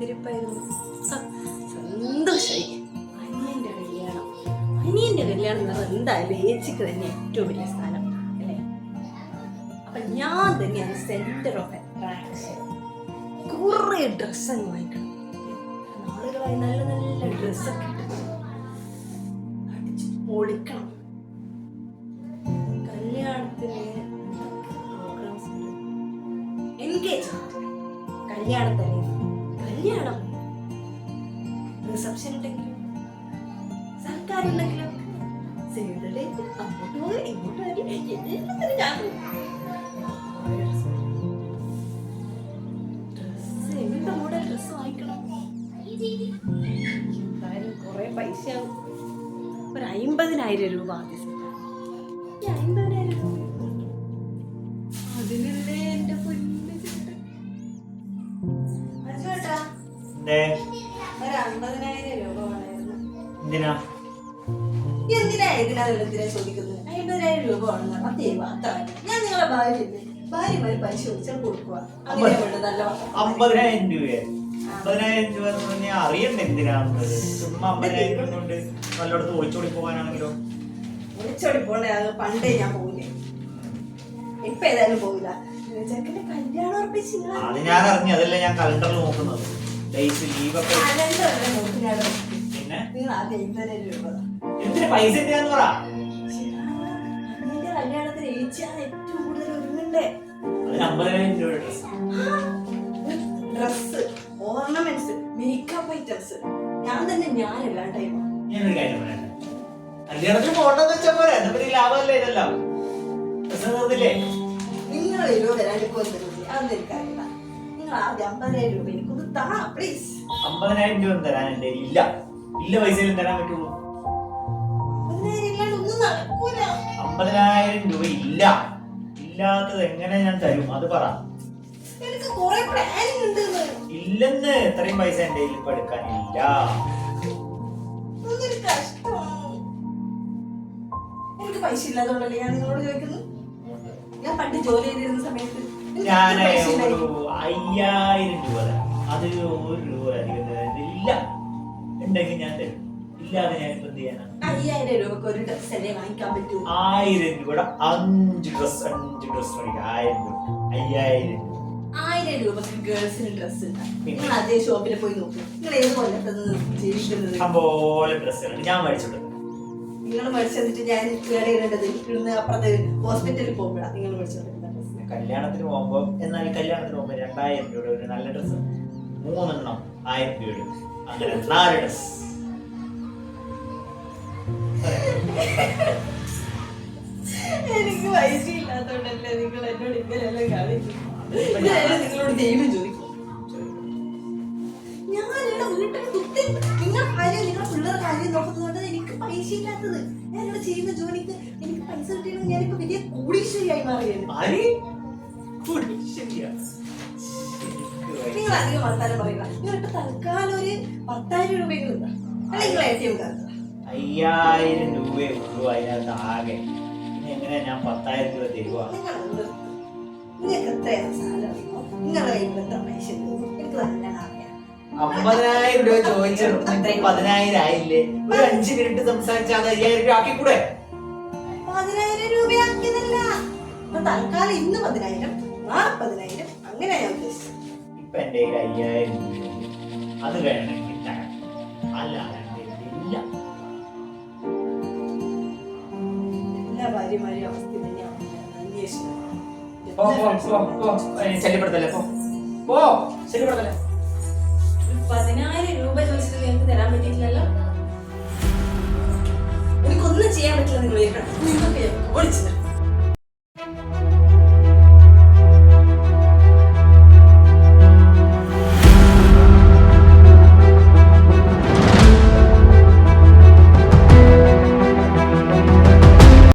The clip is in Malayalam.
കാത്തിരിപ്പായിരുന്നു സ- സന്തോഷമായി അനിയന്റെ കല്യാണം. അനിയന്റെ കല്യാണം എന്ന് പറഞ്ഞാൽ എന്തായാലും ഏച്ചിക്ക് തന്നെ ഏറ്റവും വലിയ സ്ഥാനം അല്ലേ? അപ്പൊ ഞാൻ തന്നെയാണ് സെന്റർ ഓഫ് അട്രാക്ഷൻ കുറേ ഡ്രസ്സ് അങ്ങ് വാങ്ങിക്കണം. നാളുകളായി നല്ല നല്ല ഡ്രസ്സൊക്കെ ഇട്ട് പൊളിക്കണം. കല്യാണത്തിന് പ്രോഗ്രാംസ് ഉണ്ട് എൻഗേജ്മെന്റ് കല്യാണത്തല്ലേ കല്യാണം റിസപ്ഷൻ ഉണ്ടെങ്കിലും സർക്കാർ ഉണ്ടെങ്കിലും സേവ് ദ ഡേറ്റ് അങ്ങോട്ട് ഇങ്ങോട്ട് ഡ്രസ്സ് എന്ത് മോഡൽ ഡ്രസ്സ് വാങ്ങിക്കണം. എന്തായാലും കുറെ പൈസ ഒരു അമ്പതിനായിരം രൂപ ആദ്യം അമ്പതിനായിരം രൂപ അതിനല്ലേ എന്റെ പൊന്നു ചേട്ടാ. ഒരു അമ്പതിനായിരം രൂപ വേണമായിരുന്നു. എന്തിനാ? എന്തിനാ എന്തിനാ എന്തിനാ ചോദിക്കുന്നത്? അമ്പതിനായിരം രൂപ ഞാൻ നിങ്ങളെ ഭാര്യമാര് കൊടുക്കുക അങ്ങനെ നല്ല. അമ്പതിനായിരം രൂപയെ? അമ്പതിനായിരം രൂപ എന്ന് പറഞ്ഞാൽ അറിയണ്ട എന്തിനാണെന്നത് ചുമ്മാ അമ്പതിനായിരം രൂപ കൊണ്ട് നല്ലോടത്ത് ഒളിച്ചോടി പോകാനാണെങ്കിലോ? ഒളിച്ചോടി പോണ്ടേ അത് പണ്ടേ ഞാൻ പോകില്ലേ ഇപ്പൊ ഏതായാലും പോകില്ല അത് ഞാൻ അറിഞ്ഞു അതല്ലേ ഞാൻ കലണ്ടറിൽ നോക്കുന്നത്. ഡേറ്റ് ലീവൊക്കെ കലണ്ടറിലെ നോക്കിനാട് പിന്നെ? നിങ്ങൾ ആദ്യം അമ്പതിനായിരം രൂപ. താ. എന്തിന് പൈസ എന്തിനാന്ന് പറ. ശ്ശെടാ, അനിയന്റെ കല്യാണത്തിന് ഏച്ചിയാണ് ഏറ്റവും കൂടുതൽ ഒരുങ്ങണ്ടേ. അതിന് അമ്പതിനായിരം രൂപ dress dress ornaments makeup items ഞാൻ തന്നെ ഞാനല്ല ടൈം ഞാനൊരു കാര്യം പറയട്ടെ? കല്യാണത്തിന് പോകണ്ടെന്ന് വെച്ചാൽ പോരെ? എന്നാ പിന്നെ ലാഭമല്ലേ ഇതെല്ലാം? ഡ്രസ് തീർന്നില്ലേ നിങ്ങൾ രൂപ തരാനിപ്പോ അതൊന്നും എനിക്കറിയില്ല നിങ്ങൾ ആദ്യം അമ്പതിനായിരം രൂപ. എനിക്കൊന്ന് താ പ്ലീസ് അമ്പതിനായിരം രൂപ ഇല്ല. ഇല്ല പൈസയിലും തരാൻ പറ്റുള്ളൂ. അമ്പതിനായിരം ഇല്ലാണ്ട് ഒന്നും നടക്കൂല. അമ്പതിനായിരം രൂപ ഇല്ല. ഇല്ലാത്തത് എങ്ങനെ ഞാൻ തരും? അത് പറ. എനിക്ക് കുറെ പ്ലാനിങ് ഉണ്ട് ഇല്ലെന്ന് ഇത്രയും പൈസ എന്റെ കയ്യിൽ ഇപ്പൊ എടുക്കാനില്ല ഒന്നൊരു കഷ്ടമാണ് എനിക്ക് പൈസ ഇല്ലാതെ ഞാൻ നിങ്ങളോട് ചോദിക്കുന്നത്? ഞാൻ പണ്ട് ജോലി ചെയ്തിരുന്ന സമയത്ത് ഞാൻ ഒരു. അയ്യായിരം രൂപ തരാം. അത് ഒരു രൂപ അധികം തരാൻ ഇല്ല. ഉണ്ടെങ്കിൽ ഞാൻ തരും. ഇല്ലാതെ ഞാൻ ഇപ്പൊ എന്ത് ചെയ്യാനാ? അയ്യായിരം രൂപക്ക് ഒരു ഡ്രസ് അല്ലേ വാങ്ങിക്കാൻ പറ്റൂ? ആയിരം രൂപയുടെ അഞ്ച് ഡ്രസ് അഞ്ച് ഡ്രസ് മേടിക്കാം. ആയിരം രൂപ. അയ്യായിരം രൂപ. ആയിരം രൂപക്ക് ഗേൾസിന് ഡ്രസ്? നിങ്ങൾ അതേ ഷോപ്പിൽ പോയി നോക്കും. നിങ്ങൾ ഏത് ജീവിക്കുന്നത്? പോലെ ഡ്രസ്സുകൾ ഞാൻ മേടിച്ചോണ്ട് നിങ്ങൾ മേടിച്ചിട്ട് ഞാൻ ഇവിടെ ഇടേണ്ടത് ഇവിടുന്ന് അപ്പുറത്ത് ഹോസ്പിറ്റലിൽ പോകുമ്പോഴാണ് നിങ്ങൾ മേടിച്ചോണ്ടിരുന്ന ഡ്രസ് കല്യാണത്തിന് പോകുമ്പോ എന്നാൽ കല്യാണത്തിന് പോകുമ്പോ രണ്ടായിരം രൂപയുടെ ഒരു നല്ല ഡ്രസ്സ് മൂന്നെണ്ണം ആയിരം രൂപയുടെ. അങ്ങനെ നാല് ഡ്രസ് എനിക്ക് പൈസ ഇല്ലാത്തോണ്ടല്ലേ നിങ്ങൾ എന്നോട് ഇങ്ങനെയെല്ലാം കാണിക്കും നിങ്ങളോട് ദൈവം ചോദിക്കും. ഇല്ലാത്തത്. ഞാൻ ഇവിടെ ചെയ്യുന്ന ജോലിക്ക് എനിക്ക് പൈസ കിട്ടിയെങ്കിൽ ഞാനിപ്പോ വലിയ കോടീശ്വരിയായി മാറിയത്. നിങ്ങൾ അധികം വർത്താനം പറയുക. നിങ്ങൾ ഇപ്പൊ തൽക്കാലം ഒരു പത്തായിരം രൂപയെങ്കിലും അല്ലെങ്കിൽ എ ടി എം കാർഡ് അയ്യായിരം രൂപയേ ഉള്ളൂ അതിനകത്ത് ആകെ. എങ്ങനെയാ ഞാൻ പത്തായിരം രൂപ തരുവാ? നിങ്ങൾ നിങ്ങൾക്ക് എത്രയാണ് സാധനം നിങ്ങളുടെ കയ്യിൽ എത്ര പൈസ എനിക്ക് അറിയാം അമ്പതിനായിരം രൂപ ചോദിച്ചു പതിനായിരം ആയില്ലേ ഒരു അഞ്ച് മിനിറ്റ് സംസാരിച്ചാൽ അത് അയ്യായിരം രൂപ ആക്കിക്കൂടെ പതിനായിരം രൂപയാക്കിയതല്ല. ആക്കിയതല്ല തൽക്കാലം ഇന്ന് പതിനായിരം നാളെ പതിനായിരം. അങ്ങനെ ഞാൻ ഉദ്ദേശിച്ചത്. ഇപ്പൊ എന്റെ കയ്യിൽ അയ്യായിരം രൂപ അത് വേണമെങ്കിൽ തരാം. അല്ലാതെ എന്റെ കയ്യിൽ ഇല്ല. എല്ലാ ഭാര്യമാരെയും അവസ്ഥ തന്നെയാണ്. ഏയ് ശല്യപ്പെടുത്തല്ലേ? പോ ശല്യപ്പെടുത്തല്ലേ? പതിനായിരം രൂപ ചോദിച്ചിട്ട് നിങ്ങൾക്ക് തരാൻ പറ്റിയിട്ടില്ലല്ലോ. എനിക്കൊന്നും ചെയ്യാൻ പറ്റില്ല നിങ്ങൾ നിങ്ങൾക്ക്? തരാം